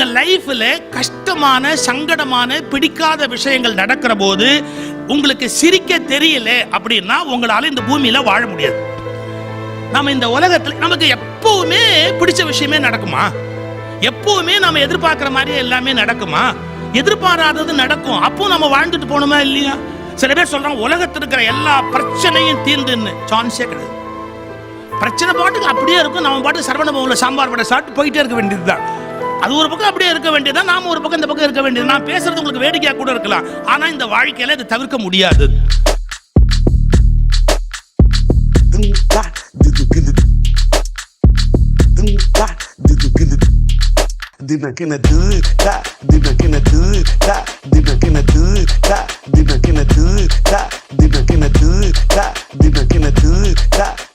லைஃப்ல கஷ்டமான சங்கடமான பிடிக்காத விஷயங்கள் நடக்கிற போது உங்களுக்கு சிரிக்க தெரியல அப்படின்னா உங்களால இந்த பூமியில வாழ முடியாது. நம்ம இந்த உலகத்துல நமக்கு எப்பவுமே பிடிச்ச விஷயமே நடக்குமா? எப்பவுமே நம்ம எதிர்பார்க்கிற மாதிரி எல்லாமே நடக்குமா? எதிர்பாராதது நடக்கும். அப்போ நம்ம வாழ்ந்துட்டு போகணுமா இல்லையா? சில பேர் சொல்றாங்க உலகத்தில் இருக்கிற எல்லா பிரச்சனையும் தீர்ந்துன்னு. சான்ஸே கிடையாது. பிரச்சனை பாட்டுக்கு அப்படியே இருக்கும். நம்ம பாட்டு சரவண பவனில் சாம்பார் வடை சாப்பிட்டு போயிட்டே இருக்க வேண்டியதுதான். அது ஒரு பக்கம் அப்படியே இருக்க வேண்டியதுதான் நாம ஒரு பக்கம் இந்த பக்கம் இருக்க வேண்டியது. நான் பேசுறது உங்களுக்கு வேடிக்கையா கூட இருக்கலாம். ஆனா இந்த வாழ்க்கையில இது தவிர்க்க முடியாது. Dum